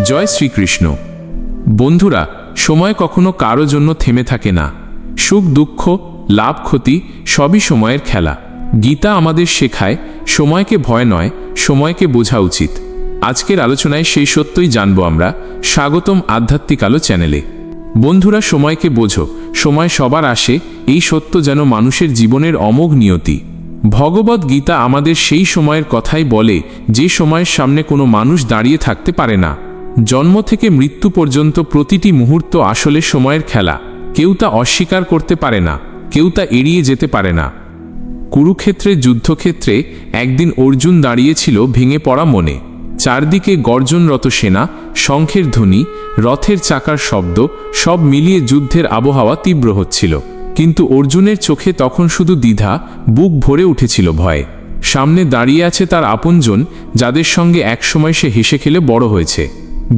জয় শ্রীকৃষ্ণ। বন্ধুরা, সময় কখনো কারও জন্য থেমে থাকে না। সুখ, দুঃখ, লাভ, ক্ষতি সবই সময়ের খেলা। গীতা আমাদের শেখায়, সময়কে ভয় নয়, সময়কে বোঝা উচিত। আজকের আলোচনায় সেই সত্যই জানব আমরা স্বাগতম আধ্যাত্মিক আলো চ্যানেলে। বন্ধুরা, সময়কে বোঝো, সময় সবার আসে, এই সত্য যেন মানুষের জীবনের অমোঘ নিয়তি। ভগবত গীতা আমাদের সেই সময়ের কথাই বলে, যে সময়ের সামনে কোনো মানুষ দাঁড়িয়ে থাকতে পারে না। জন্ম থেকে মৃত্যু পর্যন্ত প্রতিটি মুহূর্ত আসলে সময়ের খেলা। কেউ তা অস্বীকার করতে পারে না, কেউ তা এড়িয়ে যেতে পারে না। কুরুক্ষেত্রের যুদ্ধক্ষেত্রে একদিন অর্জুন দাঁড়িয়েছিল ভেঙে পড়া মনে। চারদিকে গর্জনরত সেনা, শঙ্খের ধ্বনি, রথের চাকার শব্দ, সব মিলিয়ে যুদ্ধের আবহাওয়া তীব্র হচ্ছিল। কিন্তু অর্জুনের চোখে তখন শুধু দ্বিধা, বুক ভরে উঠেছিল ভয়ে। সামনে দাঁড়িয়ে আছে তার আপনজন, যাদের সঙ্গে একসময় সে হেসে খেলে বড় হয়েছে।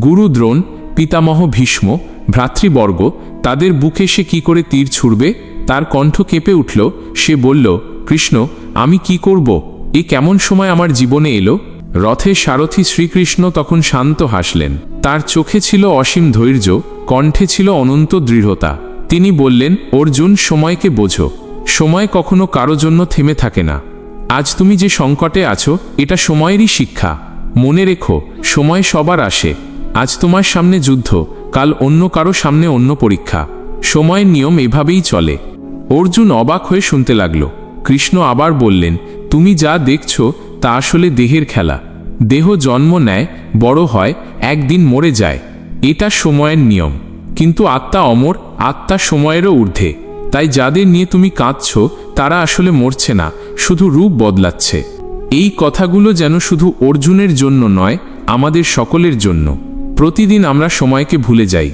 গুরু দ্রোণ পিতামহ ভীষ্ম, ভ্রাতৃবর্গ, তাদের বুকে সে কি করে তীর ছুড়বে? তার কণ্ঠ কেঁপে উঠল। সে বলল, কৃষ্ণ, আমি কি করব? এ কেমন সময় আমার জীবনে এলো? রথের সারথি শ্রীকৃষ্ণ তখন শান্ত হাসলেন। তার চোখে ছিল অসীম ধৈর্য, কণ্ঠে ছিল অনন্ত দৃঢ়তা। তিনি বললেন, অর্জুন, সময়কে বোঝো। সময় কখনো কারও জন্য থেমে থাকে না। আজ তুমি যে সংকটে আছো, এটা সময়েরই শিক্ষা। মনে রেখো, সময় সবার আসে। আজ তোমার সামনে যুদ্ধ, কাল অন্য কারও সামনে অন্য পরীক্ষা। সময়ের নিয়ম এভাবেই চলে। অর্জুন অবাক হয়ে শুনতে লাগল। কৃষ্ণ আবার বললেন, তুমি যা দেখছ, তা আসলে দেহের খেলা। দেহ জন্ম নেয়, বড় হয়, একদিন মরে যায়। এটা সময়ের নিয়ম। কিন্তু আত্মা অমর, আত্মা সময়েরও ঊর্ধ্বে। তাই যাদের নিয়ে তুমি কাঁদছ, তারা আসলে মরছে না, শুধু রূপ বদলাচ্ছে। এই কথাগুলো যেন শুধু অর্জুনের জন্য নয়, আমাদের সকলের জন্য। প্রতিদিন আমরা সময়কে ভুলে যাই।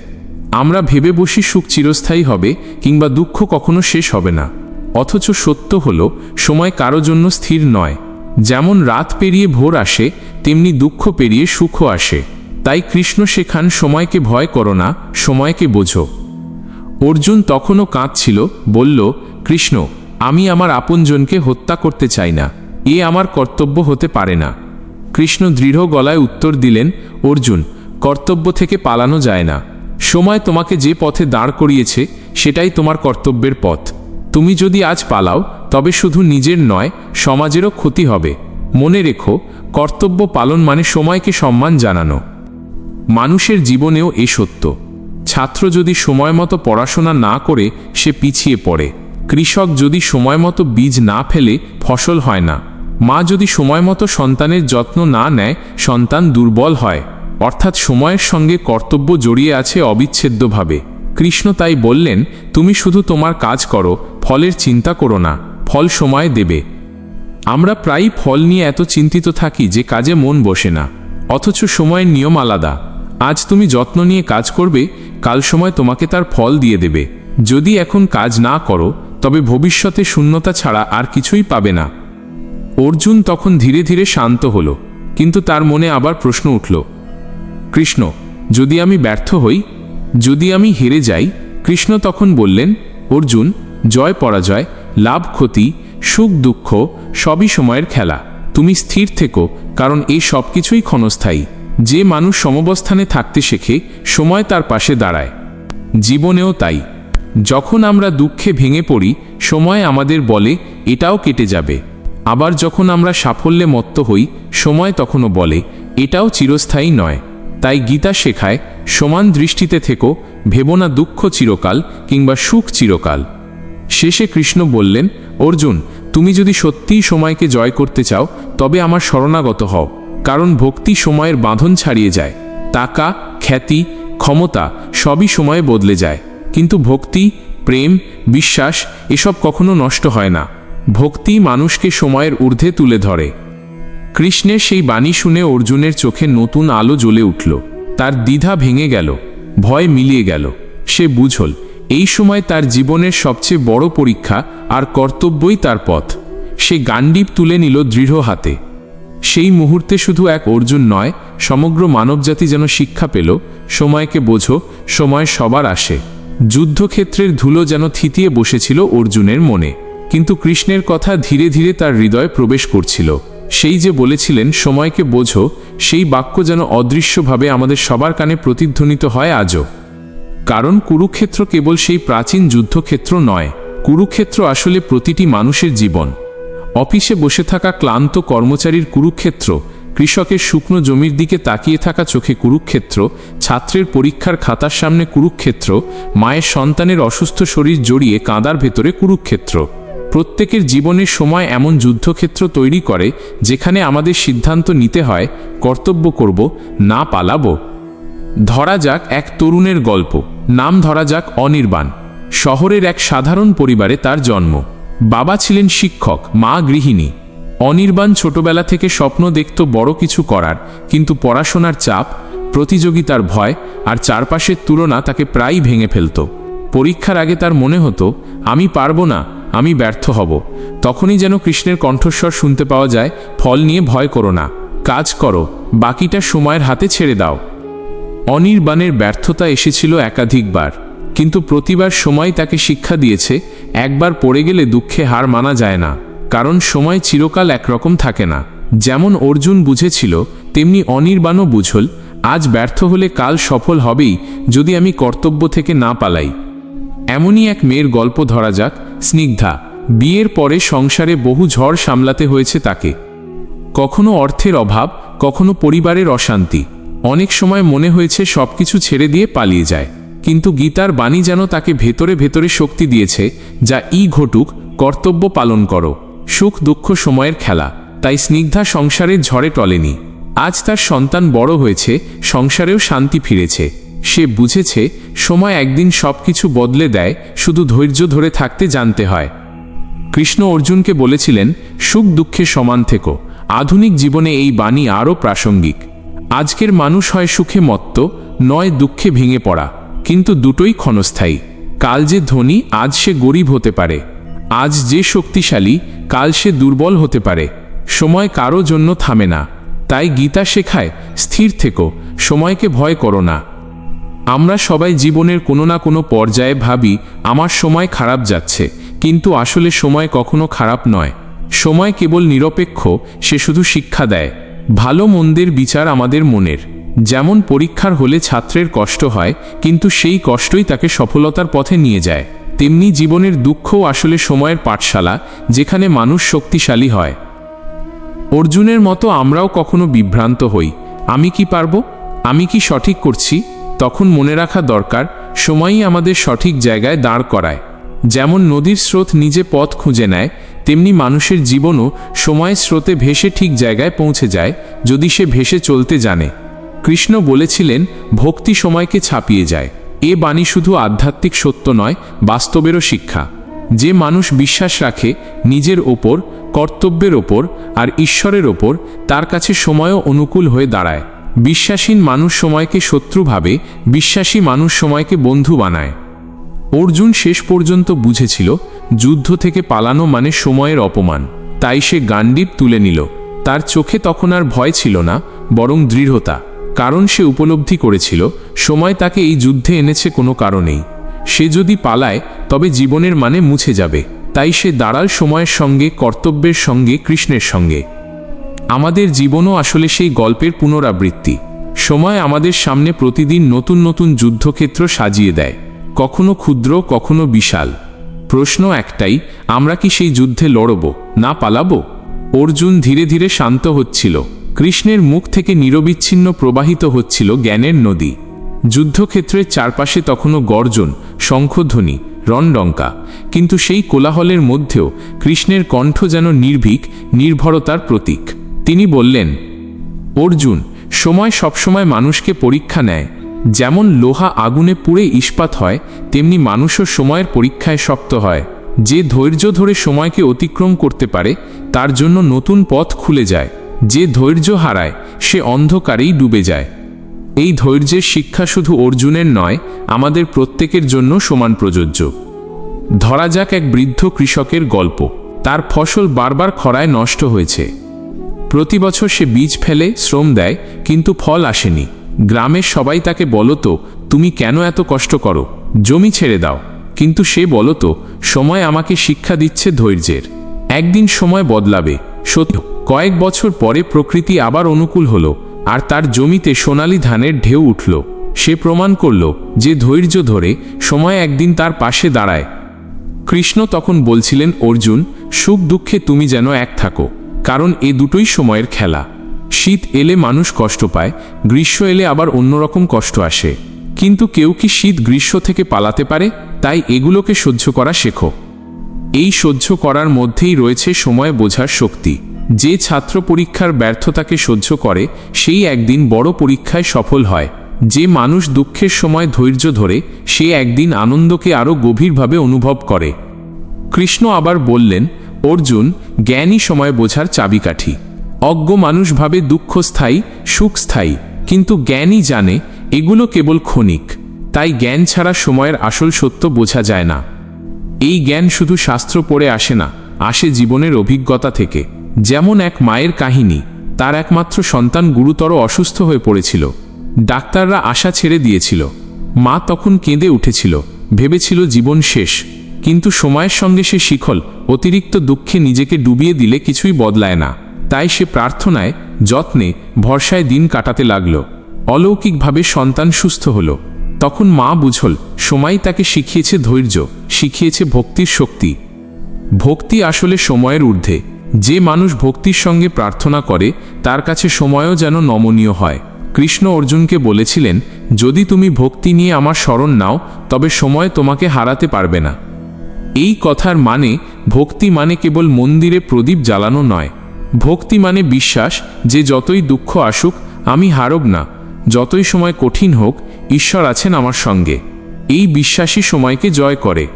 আমরা ভেবে বসি সুখ চিরস্থায়ী হবে কিংবা দুঃখ কখনো শেষ হবে না। অথচ সত্য হল, সময় কারও জন্য স্থির নয়। যেমন রাত পেরিয়ে ভোর আসে, তেমনি দুঃখ পেরিয়ে সুখও আসে। তাই কৃষ্ণ শেখান, সময়কে ভয় করো না, সময়কে বোঝো। অর্জুন তখনও কাঁদছিল, বলল, কৃষ্ণ, আমি আমার আপনজনকে হত্যা করতে চাই না। এ আমার কর্তব্য হতে পারে না। কৃষ্ণ দৃঢ় গলায় উত্তর দিলেন, অর্জুন কর্তব্য থেকে পালানো যায় না। সময় তোমাকে যে পথে দাঁড় করিয়েছে, সেটাই তোমার কর্তব্যের পথ। তুমি যদি আজ পালাও, তবে শুধু নিজের নয়, সমাজেরও ক্ষতি হবে। মনে রেখো, কর্তব্য পালন মানে সময়কে সম্মান জানানো। মানুষের জীবনেও এ সত্য। ছাত্র যদি সময় মতো পড়াশোনা না করে, সে পিছিয়ে পড়ে। কৃষক যদি সময় মতো বীজ না ফেলে, ফসল হয় না। মা যদি সময় মতো সন্তানের যত্ন না নেয়, সন্তান দুর্বল হয়। অর্থাৎ সময়ের সঙ্গে কর্তব্য জড়িয়ে আছে অবিচ্ছেদ্যভাবে। কৃষ্ণ তাই বললেন, তুমি শুধু তোমার কাজ করো, ফলের চিন্তা করো না, ফল সময় দেবে। আমরা প্রায়ই ফল নিয়ে এত চিন্তিত থাকি যে কাজে মন বসে না, অথচ সময়ের নিয়ম আলাদা। আজ তুমি যত্ন নিয়ে কাজ করবে, কাল সময় তোমাকে তার ফল দিয়ে দেবে। যদি এখন কাজ না করো, তবে ভবিষ্যতে শূন্যতা ছাড়া আর কিছুই পাবে না। অর্জুন তখন ধীরে ধীরে শান্ত হলো, কিন্তু তার মনে আবার প্রশ্ন উঠল কৃষ্ণ, যদি আমি ব্যর্থ হই, যদি আমি হেরে যাই, কৃষ্ণ তখন বললেন, অর্জুন, জয় পরাজয়, লাভ ক্ষতি, সুখ দুঃখ, সবই সময়ের খেলা। তুমি স্থির থেকো, কারণ এই সব কিছুই ক্ষণস্থায়ী। যে মানুষ সমবস্থানে থাকতে শেখে, সময় তার পাশে দাঁড়ায়। জীবনেও তাই। যখন আমরা দুঃখে ভেঙে পড়ি, সময় আমাদের বলে, এটাও কেটে যাবে। আবার যখন আমরা সাফল্যে মত্ত হই, সময় তখনও বলে, এটাও চিরস্থায়ী নয়। তাই গীতা শেখায়, সমান দৃষ্টিতে থেকো, ভেবো না দুঃখ চিরকাল কিংবা সুখ চিরকাল। শেষে কৃষ্ণ বললেন, অর্জুন, তুমি যদি সত্যিই সময়কে জয় করতে চাও, তবে আমার শরণাগত হও, কারণ ভক্তি সময়ের বাঁধন ছাড়িয়ে যায়। টাকা, খ্যাতি, ক্ষমতা সবই সময়ে বদলে যায়। কিন্তু ভক্তি, প্রেম, বিশ্বাস এসব কখনো নষ্ট হয় না। ভক্তি মানুষকে সময়ের ঊর্ধ্বে তুলে ধরে। কৃষ্ণের সেই বাণী শুনে অর্জুনের চোখে নতুন আলো জ্বলে উঠল। তার দ্বিধা ভেঙে গেল, ভয় মিলিয়ে গেল। সে বুঝল, এই সময় তার জীবনের সবচেয়ে বড় পরীক্ষা আর কর্তব্যই তার পথ। সে গান্ডীপ তুলে নিল দৃঢ় হাতে। সেই মুহূর্তে শুধু এক অর্জুন নয়, সমগ্র মানবজাতি যেন শিক্ষা পেল, সময়কে বোঝো, সময় সবার আসে। যুদ্ধক্ষেত্রের ধুলো যেন থিতিয়ে বসেছিল অর্জুনের মনে, কিন্তু কৃষ্ণের কথা ধীরে ধীরে তার হৃদয়ে প্রবেশ করছিল। সেই যে বলেছিলেন, সময়কে বোঝো, সেই বাক্য যেন অদৃশ্যভাবে আমাদের সবার কানে প্রতিধ্বনিত হয় আজও। কারণ কুরুক্ষেত্র কেবল সেই প্রাচীন যুদ্ধক্ষেত্র নয়, কুরুক্ষেত্র আসলে প্রতিটি মানুষের জীবন। অফিসে বসে থাকা ক্লান্ত কর্মচারীর কুরুক্ষেত্র, কৃষকের শুকনো জমির দিকে তাকিয়ে থাকা চোখে কুরুক্ষেত্র, ছাত্রের পরীক্ষার খাতার সামনে কুরুক্ষেত্র, মায়ের সন্তানের অসুস্থ শরীর জড়িয়ে কাঁদার ভেতরে কুরুক্ষেত্র। প্রত্যেকের জীবনের সময় এমন যুদ্ধক্ষেত্র তৈরি করে, যেখানে আমাদের সিদ্ধান্ত নিতে হয়, কর্তব্য করব, না পালাবো। ধরা যাক এক তরুণের গল্প। নাম ধরা যাক অনির্বাণ। শহরের এক সাধারণ পরিবারে তার জন্ম। বাবা ছিলেন শিক্ষক, মা গৃহিণী। অনির্বাণ ছোটবেলা থেকে স্বপ্ন দেখত বড় কিছু করার, কিন্তু পড়াশোনার চাপ, প্রতিযোগিতার ভয় আর চারপাশের তুলনা তাকে প্রায়ই ভেঙে ফেলত। পরীক্ষার আগে তার মনে হতো, আমি পারব না আমি ব্যর্থ হব। তখনই যেন কৃষ্ণের কণ্ঠস্বর শুনতে পাওয়া যায়, ফল নিয়ে ভয় করো না। কাজ করো, বাকিটা সময়ের হাতে ছেড়ে দাও। অনির্বাণের ব্যর্থতা এসেছিল একাধিকবার, কিন্তু প্রতিবার সময় তাকে শিক্ষা দিয়েছে, একবার পড়ে গেলে দুঃখে হার মানা যায় না, কারণ সময় চিরকাল একরকম থাকে না। যেমন অর্জুন বুঝেছিল, তেমনি অনির্বাণও বুঝল, আজ ব্যর্থ হলে কাল সফল হবেই, যদি আমি কর্তব্য থেকে না পালাই। এমনই এক মেয়ের গল্প ধরা যাক স্নিগ্ধা, বিয়ের পরে সংসারে বহু ঝড় সামলাতে হয়েছে তাকে। কখনো অর্থের অভাব, কখনো পরিবারের অশান্তি। অনেক সময় মনে হয়েছে সবকিছু ছেড়ে দিয়ে পালিয়ে যায়। কিন্তু গীতার বাণী যেন তাকে ভেতরে ভেতরে শক্তি দিয়েছে, যা ই ঘটুক, কর্তব্য পালন করো। সুখ দুঃখ সময়ের খেলা, তাই স্নিগ্ধা সংসারের ঝড়ে টলেনি। আজ তার সন্তান বড় হয়েছে, সংসারেও শান্তি ফিরেছে। সে বুঝেছে, সময় একদিন সবকিছু বদলে দেয়, শুধু ধৈর্য ধরে থাকতে জানতে হয়। কৃষ্ণ অর্জুনকে বলেছিলেন, সুখ দুঃখের সমান থেকো। আধুনিক জীবনে এই বাণী আরও প্রাসঙ্গিক। আজকের মানুষ হয় সুখে মত্ত, নয় দুঃখে ভেঙে পড়া, কিন্তু দুটোই ক্ষণস্থায়ী। কাল যে ধনী, আজ সে গরিব হতে পারে। আজ যে শক্তিশালী, কাল সে দুর্বল হতে পারে। সময় কারও জন্য থামে না। তাই গীতা শেখায়, স্থির থেকো, সময়কে ভয় করো না। আমরা সবাই জীবনের কোনো না কোনো পর্যায়ে ভাবি, আমার সময় খারাপ যাচ্ছে, কিন্তু আসলে সময় কখনো খারাপ নয়। সময় কেবল নিরপেক্ষ, সে শুধু শিক্ষা দেয়। ভালো মন্দের বিচার আমাদের মনের। যেমন পরীক্ষার হলে ছাত্রের কষ্ট হয়, কিন্তু সেই কষ্টই তাকে সফলতার পথে নিয়ে যায়। তেমনি জীবনের দুঃখও আসলে সময়ের পাঠশালা, যেখানে মানুষ শক্তিশালী হয়। অর্জুনের মতো আমরাও কখনো বিভ্রান্ত হই। আমি কি পারব? আমি কি সঠিক করছি? তখন মনে রাখা দরকার, সময়ই আমাদের সঠিক জায়গায় দাঁড় করায়। যেমন নদীর স্রোত নিজে পথ খুঁজে নেয়, তেমনি মানুষের জীবনও সময়ের স্রোতে ভেসে ঠিক জায়গায় পৌঁছে যায়, যদি সে ভেসে চলতে জানে। কৃষ্ণ বলেছিলেন, ভক্তি সময়কে ছাপিয়ে যায়। এ বাণী শুধু আধ্যাত্মিক সত্য নয়, বাস্তবেরও শিক্ষা। যে মানুষ বিশ্বাস রাখে নিজের ওপর, কর্তব্যের ওপর আর ঈশ্বরের ওপর, তার কাছে সময়ও অনুকূল হয়ে দাঁড়ায়। বিশ্বাসীন মানুষ সময়কে শত্রু ভাবে, বিশ্বাসী মানুষ সময়কে বন্ধু বানায়। অর্জুন শেষ পর্যন্ত বুঝেছিল, যুদ্ধ থেকে পালানো মানে সময়ের অপমান। তাই সে গান্ডীপ তুলে নিল। তার চোখে তখন আর ভয় ছিল না, বরং দৃঢ়তা। কারণ সে উপলব্ধি করেছিল, সময় তাকে এই যুদ্ধে এনেছে কোনো কারণেই। সে যদি পালায়, তবে জীবনের মানে মুছে যাবে। তাই সে দাঁড়াল সময়ের সঙ্গে, কর্তব্যের সঙ্গে, কৃষ্ণের সঙ্গে। আমাদের জীবনও আসলে সেই গল্পের পুনরাবৃত্তি। সময় আমাদের সামনে প্রতিদিন নতুন নতুন যুদ্ধক্ষেত্র সাজিয়ে দেয়। কখনো ক্ষুদ্র, কখনো বিশাল। প্রশ্ন একটাই, আমরা কি সেই যুদ্ধে লড়ব, না পালাবো? অর্জুন ধীরে ধীরে শান্ত হচ্ছিল। কৃষ্ণের মুখ থেকে নিরবিচ্ছিন্ন প্রবাহিত হচ্ছিল জ্ঞানের নদী। যুদ্ধক্ষেত্রের চারপাশে তখনও গর্জন, শঙ্খধ্বনি রণডঙ্কা কিন্তু সেই কোলাহলের মধ্যেও কৃষ্ণের কণ্ঠ যেন নির্ভীক, নির্ভরতার প্রতীক। তিনি বললেন, অর্জুন, সময় সবসময় মানুষকে পরীক্ষা নেয়। যেমন লোহা আগুনে পুড়ে ইস্পাত হয়, তেমনি মানুষও সময়ের পরীক্ষায় শক্ত হয়। যে ধৈর্য ধরে সময়কে অতিক্রম করতে পারে, তার জন্য নতুন পথ খুলে যায়। যে ধৈর্য হারায়, সে অন্ধকারেই ডুবে যায়। এই ধৈর্যের শিক্ষা শুধু অর্জুনের নয়, আমাদের প্রত্যেকের জন্য সমান প্রযোজ্য। ধরা যাক এক বৃদ্ধ কৃষকের গল্প। তার ফসল বারবার খরায় নষ্ট হয়েছে। প্রতি বছর সে বীজ ফেলে, শ্রম দেয়, কিন্তু ফল আসেনি। গ্রামের সবাই তাকে বলতো, তুমি কেন এত কষ্ট করো? জমি ছেড়ে দাও। কিন্তু সে বলতো, সময় আমাকে শিক্ষা দিচ্ছে ধৈর্যের। একদিন সময় বদলাবে। সত্য। কয়েক বছর পরে প্রকৃতি আবার অনুকূল হলো, আর তার জমিতে সোনালি ধানের ঢেউ উঠল। সে প্রমাণ করল যে ধৈর্য ধরে সময় একদিন তার পাশে দাঁড়ায়। কৃষ্ণ তখন বলছিলেন, অর্জুন, সুখ দুঃখে তুমি যেন এক থাকো। কারণ এ দুটোই সময়ের খেলা। শীত এলে মানুষ কষ্ট পায়, গ্রীষ্ম এলে আবার অন্যরকম কষ্ট আসে। কিন্তু কেউ কি শীত গ্রীষ্ম থেকে পালাতে পারে? তাই এগুলোকে সহ্য করা শেখো। এই সহ্য করার মধ্যেই রয়েছে সময় বোঝার শক্তি। যে ছাত্র পরীক্ষার ব্যর্থতাকে সহ্য করে, সেই একদিন বড় পরীক্ষায় সফল হয়। যে মানুষ দুঃখের সময় ধৈর্য ধরে, সে একদিন আনন্দকে আরও গভীরভাবে অনুভব করে। কৃষ্ণ আবার বললেন অর্জুন জ্ঞানই সময় বোঝার চাবিকাঠি। অজ্ঞ মানুষ ভাবে দুঃখ স্থায়ী, সুখ স্থায়ী, কিন্তু জ্ঞানই জানে এগুলো কেবল ক্ষণিক। তাই জ্ঞান ছাড়া সময়ের আসল সত্য বোঝা যায় না। এই জ্ঞান শুধু শাস্ত্র পড়ে আসে না, আসে জীবনের অভিজ্ঞতা থেকে। যেমন এক মায়ের কাহিনী, তার একমাত্র সন্তান গুরুতর অসুস্থ হয়ে পড়েছিল। ডাক্তাররা আশা ছেড়ে দিয়েছিল। মা তখন কেঁদে উঠেছিল, ভেবেছিল জীবন শেষ। কিন্তু সময়ের সঙ্গে সে শিখল, অতিরিক্ত দুঃখে নিজেকে ডুবিয়ে দিলে কিছুই বদলায় না। তাই সে প্রার্থনায়, যত্নে, ভরসায় দিন কাটাতে লাগল। অলৌকিকভাবে সন্তান সুস্থ হল। তখন মা বুঝল, সময় তাকে শিখিয়েছে ধৈর্য, শিখিয়েছে ভক্তির শক্তি। ভক্তি আসলে সময়ের ঊর্ধ্বে। যে মানুষ ভক্তির সঙ্গে প্রার্থনা করে, তার কাছে সময়ও যেন নমনীয় হয়। কৃষ্ণ অর্জুনকে বলেছিলেন, যদি তুমি ভক্তি নিয়ে আমার স্মরণ নাও, তবে সময় তোমাকে হারাতে পারবে না। এই কথার মানে ভক্তি মানে কেবল মন্দিরে প্রদীপ জ্বালানো নয়। ভক্তি মানে বিশ্বাস যে যতই দুঃখ আসুক, আমি হারব না। যতই সময় কঠিন হোক, ঈশ্বর আছেন আমার সঙ্গে। এই বিশ্বাসী সময়কে জয় করে।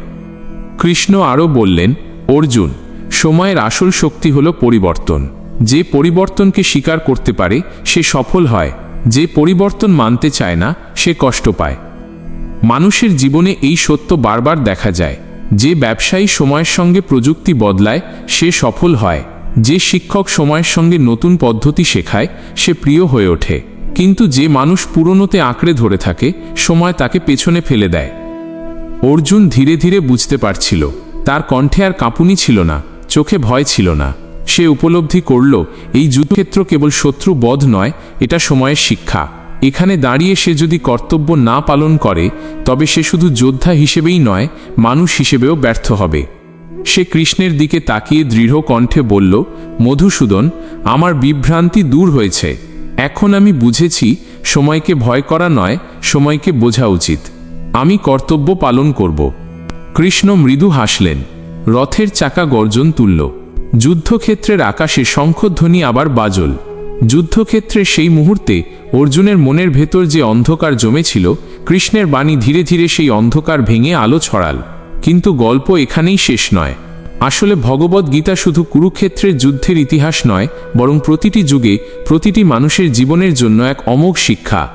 কৃষ্ণ আরও বললেন, অর্জুন, সময়ের আসল শক্তি হল পরিবর্তন। যে পরিবর্তনকে স্বীকার করতে পারে, সে সফল হয়। যে পরিবর্তন মানতে চায় না, সে কষ্ট পায়। মানুষের জীবনে এই সত্য বারবার দেখা যায়। যে ব্যবসায়ী সময়ের সঙ্গে প্রযুক্তি বদলায়, সে সফল হয়। যে শিক্ষক সময়ের সঙ্গে নতুন পদ্ধতি শেখায়, সে প্রিয় হয়ে ওঠে। কিন্তু যে মানুষ পুরনোতে আঁকড়ে ধরে থাকে, সময় তাকে পেছনে ফেলে দেয়। অর্জুন ধীরে ধীরে বুঝতে পারছিল, তার কণ্ঠে আর কাঁপুনি ছিল না, চোখে ভয় ছিল না। সে উপলব্ধি করল, এই যুদ্ধক্ষেত্র কেবল শত্রু বধ নয়, এটা সময়ের শিক্ষা। এখানে দাঁড়িয়ে সে যদি কর্তব্য না পালন করে, তবে সে শুধু যোদ্ধা হিসেবেই নয়, মানুষ হিসেবেও ব্যর্থ হবে। সে কৃষ্ণের দিকে তাকিয়ে দৃঢ় কণ্ঠে বলল, মধুসূদন, আমার বিভ্রান্তি দূর হয়েছে। এখন আমি বুঝেছি, সময়কে ভয় করা নয়, সময়কে বোঝা উচিত। আমি কর্তব্য পালন করব। কৃষ্ণ মৃদু হাসলেন। রথের চাকা গর্জন তুলল। যুদ্ধক্ষেত্রের আকাশে শঙ্খধ্বনি আবার বাজল। যুদ্ধক্ষেত্রে সেই মুহূর্তে অর্জুনের মনের ভেতর যে অন্ধকার জমেছিল, কৃষ্ণের বাণী ধীরে ধীরে সেই অন্ধকার ভেঙে আলো ছড়াল। কিন্তু গল্প এখানেই শেষ নয়। আসলে ভগবত গীতা শুধু কুরুক্ষেত্রের যুদ্ধের ইতিহাস নয়, বরং প্রতিটি যুগে প্রতিটি মানুষের জীবনের জন্য এক অমোঘ শিক্ষা।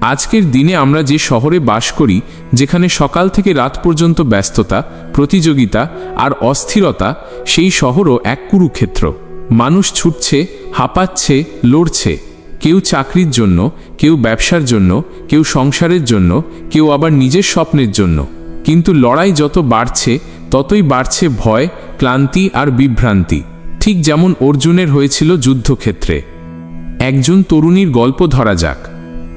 আজকের দিনে আমরা যে শহরে বাস করি, যেখানে সকাল থেকে রাত পর্যন্ত ব্যস্ততা, প্রতিযোগিতা আর অস্থিরতা, সেই শহরও এক কুরুক্ষেত্র। মানুষ ছুটছে, হাঁপাচ্ছে, লড়ছে। কেউ চাকরির জন্য, কেউ ব্যবসার জন্য, কেউ সংসারের জন্য, কেউ আবার নিজের স্বপ্নের জন্য। কিন্তু লড়াই যত বাড়ছে, ততই বাড়ছে ভয়, ক্লান্তি আর বিভ্রান্তি। ঠিক যেমন অর্জুনের হয়েছিল যুদ্ধক্ষেত্রে। একজন তরুণীর গল্প ধরা যাক।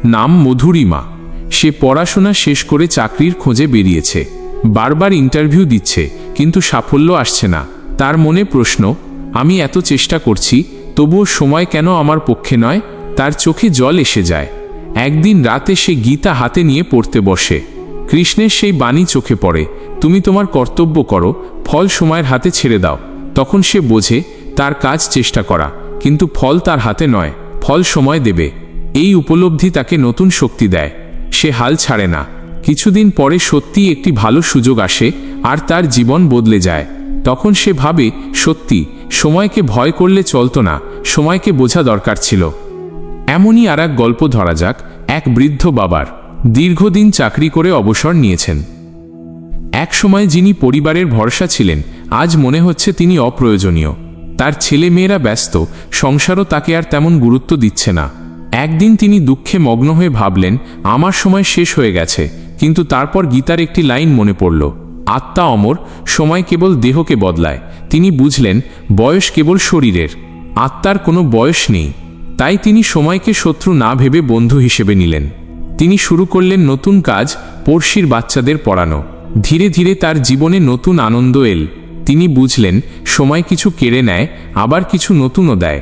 নাম মধুরিমা। সে পড়াশোনা শেষ করে চাকরির খোঁজে বেরিয়েছে। বারবার ইন্টারভিউ দিচ্ছে, কিন্তু সাফল্য আসছে না। তার মনে প্রশ্ন আমি এত চেষ্টা করছি, তবুও সময় কেন আমার পক্ষে নয়? তার চোখে জল এসে যায়। একদিন রাতে সে গীতা হাতে নিয়ে পড়তে বসে। কৃষ্ণের সেই বাণী চোখে পড়ে, তুমি তোমার কর্তব্য করো, ফল সময়ের হাতে ছেড়ে দাও। তখন সে বোঝে, তার কাজ চেষ্টা করা, কিন্তু ফল তার হাতে নয়, ফল সময় দেবে। এই উপলব্ধি তাকে নতুন শক্তি দেয়। সে হাল ছাড়ে না। কিছুদিন পরে সত্যি একটি ভালো সুযোগ আসে, আর তার জীবন বদলে যায়। তখন সে ভাবে, সত্যি সময়কে ভয় করলে চলতো না, সময়কে বোঝা দরকার ছিল। এমনই আর এক গল্প ধরা যাক, এক বৃদ্ধ বাবার। দীর্ঘদিন চাকরি করে অবসর নিয়েছেন। এক সময় যিনি পরিবারের ভরসা ছিলেন, আজ মনে হচ্ছে তিনি অপ্রয়োজনীয়। তার ছেলে মেয়েরা ব্যস্ত, সংসারও তাকে আর তেমন গুরুত্ব দিচ্ছে না। একদিন তিনি দুঃখে মগ্ন হয়ে ভাবলেন, আমার সময় শেষ হয়ে গেছে। কিন্তু তারপর গীতার একটি লাইন মনে পড়ল। আত্মা অমর, সময় কেবল দেহকে বদলায়। তিনি বুঝলেন, বয়স কেবল শরীরের। আত্মার কোনো বয়স নেই। তাই তিনি সময়কে শত্রু না ভেবে বন্ধু হিসেবে নিলেন। তিনি শুরু করলেন নতুন কাজ, পড়শির বাচ্চাদের পড়ানো। ধীরে ধীরে তার জীবনে নতুন আনন্দ এল। তিনি বুঝলেন, সময় কিছু কেড়ে নেয়, আবার কিছু নতুনও দেয়।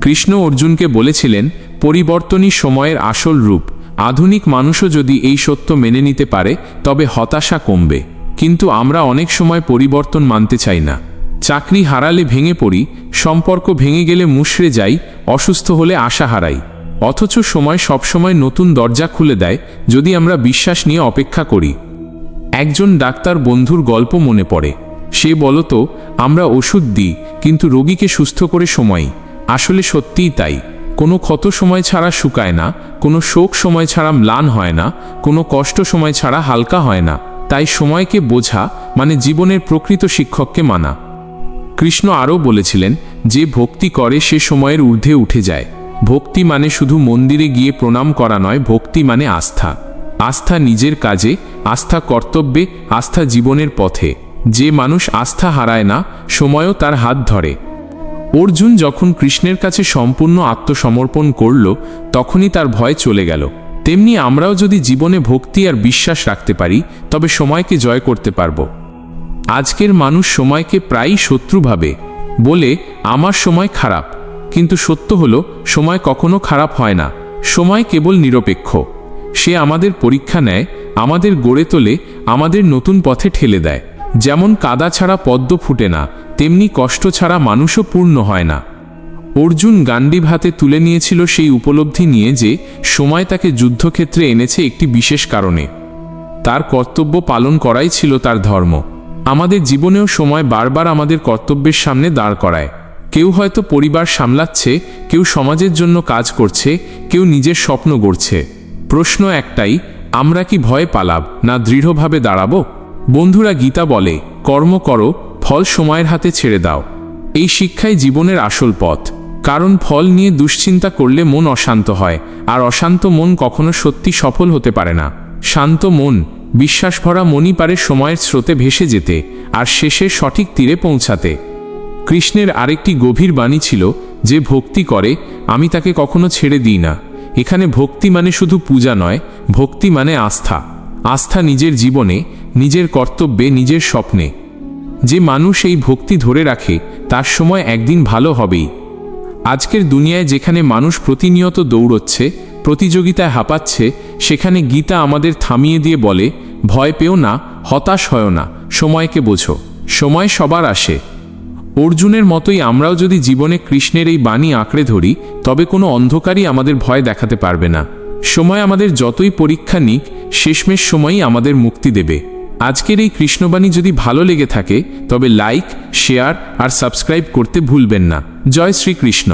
কৃষ্ণ অর্জুনকে বলেছিলেন, পরিবর্তনই সময়ের আসল রূপ। আধুনিক মানুষও যদি এই সত্য মেনে নিতে পারে, তবে হতাশা কমবে। কিন্তু আমরা অনেক সময় পরিবর্তন মানতে চাই না। চাকরি হারালে ভেঙে পড়ি, সম্পর্ক ভেঙে গেলে মুশড়ে যাই, অসুস্থ হলে আশা হারাই। অথচ সময় সবসময় নতুন দরজা খুলে দেয়, যদি আমরা বিশ্বাস নিয়ে অপেক্ষা করি। একজন ডাক্তার বন্ধুর গল্প মনে পড়ে। সে বলতো, আমরা ওষুধ দিই, কিন্তু রোগীকে সুস্থ করে সময়। আসলে সত্যিই তাই। কোনো ক্ষত সময় ছাড়া শুকায় না, কোনো শোক সময় ছাড়া ম্লান হয় না, কোনো কষ্ট সময় ছাড়া হালকা হয় না। তাই সময়কে বোঝা মানে জীবনের প্রকৃত শিক্ষককে মানা। কৃষ্ণ আরও বলেছিলেন, যে ভক্তি করে, সে সময়ের ঊর্ধ্বে উঠে যায়। ভক্তি মানে শুধু মন্দিরে গিয়ে প্রণাম করা নয়, ভক্তি মানে আস্থা। আস্থা নিজের কাজে, আস্থা কর্তব্যে, আস্থা জীবনের পথে। যে মানুষ আস্থা হারায় না, সময়ও তার হাত ধরে। অর্জুন যখন কৃষ্ণের কাছে সম্পূর্ণ আত্মসমর্পণ করল, তখনই তার ভয় চলে গেল। তেমনি আমরাও যদি জীবনে ভক্তি আর বিশ্বাস রাখতে পারি, তবে সময়কে জয় করতে পারব। আজকের মানুষ সময়কে প্রায়ই শত্রু ভাবে, বলে, আমার সময় খারাপ। কিন্তু সত্য হলো, সময় কখনো খারাপ হয় না। সময় কেবল নিরপেক্ষ। সে আমাদের পরীক্ষা নেয়, আমাদের গড়ে তোলে, আমাদের নতুন পথে ঠেলে দেয়। যেমন কাদা ছাড়া পদ্ম ফুটে না, তেমনি কষ্ট ছাড়া মানুষও পূর্ণ হয় না। অর্জুন গান্ডীব হাতে তুলে নিয়েছিল সেই উপলব্ধি নিয়ে যে সময় তাকে যুদ্ধক্ষেত্রে এনেছে একটি বিশেষ কারণে। তার কর্তব্য পালন করাই ছিল তার ধর্ম। আমাদের জীবনেও সময় বারবার আমাদের কর্তব্যের সামনে দাঁড় করায়। কেউ হয়তো পরিবার সামলাচ্ছে, কেউ সমাজের জন্য কাজ করছে, কেউ নিজের স্বপ্ন গড়ছে। প্রশ্ন একটাই, আমরা কি ভয় পালাব না দৃঢ়ভাবে দাঁড়াবো? বন্ধুরা গীতা বলে, কর্ম করো, ফল সময়ের হাতে ছেড়ে দাও। এই শিক্ষাই জীবনের আসল পথ। কারণ ফল নিয়ে দুশ্চিন্তা করলে মন অশান্ত হয়, আর অশান্ত মন কখনো সত্যি সফল হতে পারে না। শান্ত মন, বিশ্বাস ভরা মনই পারে সময়ের স্রোতে ভেসে যেতে, আর শেষে সঠিক তীরে পৌঁছাতে। কৃষ্ণের আরেকটি গভীর বাণী ছিল যে ভক্তি করে, আমি তাকে কখনো ছেড়ে দিই না। এখানে ভক্তি মানে শুধু পূজা নয়, ভক্তি মানে আস্থা। আস্থা নিজের জীবনে, নিজের কর্তব্যে, নিজের স্বপ্নে। যে মানুষ এই ভক্তি ধরে রাখে, তার সময় একদিন ভালো হবেই। আজকের দুনিয়ায় যেখানে মানুষ প্রতিনিয়ত দৌড়চ্ছে, প্রতিযোগিতায় হাঁপাচ্ছে, সেখানে গীতা আমাদের থামিয়ে দিয়ে বলে, ভয় পেও না, হতাশ হয় না, সময়কে বোঝো, সময় সবার আসে। অর্জুনের মতোই আমরাও যদি জীবনে কৃষ্ণের এই বাণী আঁকড়ে ধরি, তবে কোনো অন্ধকারই আমাদের ভয় দেখাতে পারবে না। সময় আমাদের যতই পরীক্ষা নিক, শেষমেশ সময়ই আমাদের মুক্তি দেবে। আজকের এই কৃষ্ণবাণী যদি ভালো লেগে থাকে, তবে লাইক শেয়ার আর সাবস্ক্রাইব করতে ভুলবেন না। জয় শ্রীকৃষ্ণ।